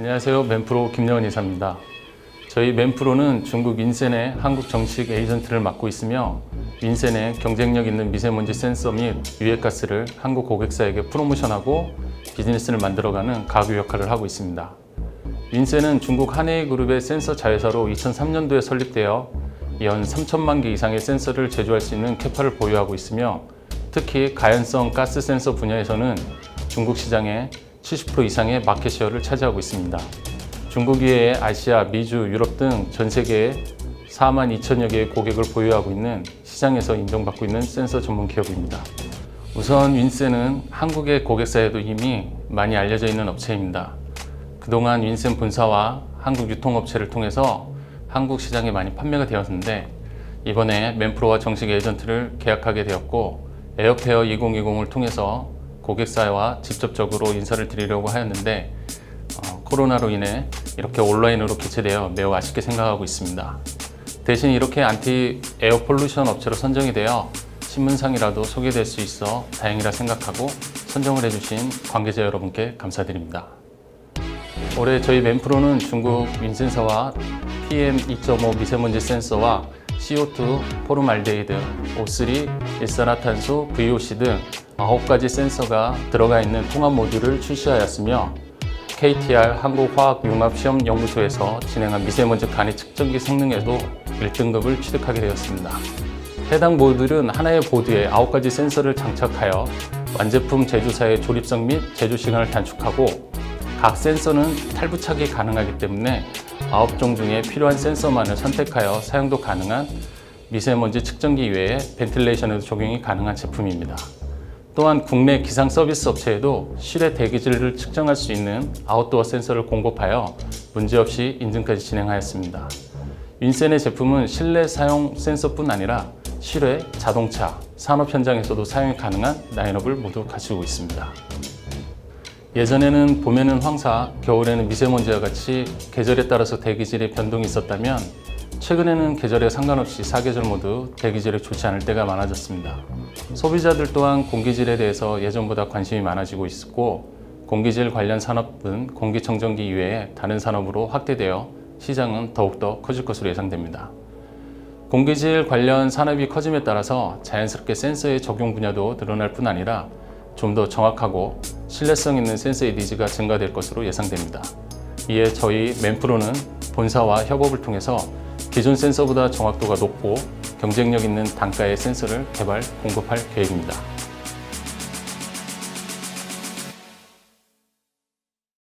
안녕하세요. 맨프로 김여원 이사입니다. 저희 맨프로는 중국 윈센의 한국 정식 에이전트를 맡고 있으며 윈센의 경쟁력 있는 미세먼지 센서 및 유해가스를 한국 고객사에게 프로모션하고 비즈니스를 만들어가는 가구 역할을 하고 있습니다. 윈센은 중국 한해이 그룹의 센서 자회사로 2003년도에 설립되어 연 3천만 개 이상의 센서를 제조할 수 있는 캐파를 보유하고 있으며 특히 가연성 가스 센서 분야에서는 중국 시장의 70% 이상의 마켓 쉐어를 차지하고 있습니다. 중국 이외에 아시아, 미주, 유럽 등 전 세계에 4만 2천여 개의 고객을 보유하고 있는 시장에서 인정받고 있는 센서 전문 기업입니다. 우선 윈센은 한국의 고객사에도 이미 많이 알려져 있는 업체입니다. 그동안 윈센 본사와 한국 유통업체를 통해서 한국 시장에 많이 판매가 되었는데 이번에 맨프로와 정식 에이전트를 계약하게 되었고 에어페어 2020을 통해서 고객사와 직접적으로 인사를 드리려고 하였는데 어, 코로나로 인해 이렇게 온라인으로 개최되어 매우 아쉽게 생각하고 있습니다. 대신 이렇게 안티 에어 폴루션 업체로 선정이 되어 신문상이라도 소개될 수 있어 다행이라 생각하고 선정을 해주신 관계자 여러분께 감사드립니다. 올해 저희 맨프로는 중국 윈센서와 PM2.5 미세먼지 센서와 CO2, 포름알데히드, O3, 일산화탄소, VOC 등 9가지 센서가 들어가 있는 통합 모듈을 출시하였으며 KTR 한국화학융합시험연구소에서 진행한 미세먼지 간이 측정기 성능에도 1등급을 취득하게 되었습니다. 해당 모듈은 하나의 보드에 9가지 센서를 장착하여 완제품 제조사의 조립성 및 제조 시간을 단축하고 각 센서는 탈부착이 가능하기 때문에 9종 중에 필요한 센서만을 선택하여 사용도 가능한 미세먼지 측정기 외에 벤틸레이션에도 적용이 가능한 제품입니다. 또한 국내 기상 서비스 업체에도 실외 대기질을 측정할 수 있는 아웃도어 센서를 공급하여 문제없이 인증까지 진행하였습니다. 윈센의 제품은 실내 사용 센서뿐 아니라 실외, 자동차, 산업 현장에서도 사용이 가능한 라인업을 모두 가지고 있습니다. 예전에는 봄에는 황사, 겨울에는 미세먼지와 같이 계절에 따라서 대기질의 변동이 있었다면 최근에는 계절에 상관없이 사계절 모두 대기질이 좋지 않을 때가 많아졌습니다. 소비자들 또한 공기질에 대해서 예전보다 관심이 많아지고 있고 공기질 관련 산업은 공기청정기 이외에 다른 산업으로 확대되어 시장은 더욱더 커질 것으로 예상됩니다. 공기질 관련 산업이 커짐에 따라서 자연스럽게 센서의 적용 분야도 늘어날 뿐 아니라 좀 더 정확하고 신뢰성 있는 센서의 니즈가 증가될 것으로 예상됩니다. 이에 저희 맨프로는 본사와 협업을 통해서 기존 센서보다 정확도가 높고 경쟁력 있는 단가의 센서를 개발, 공급할 계획입니다.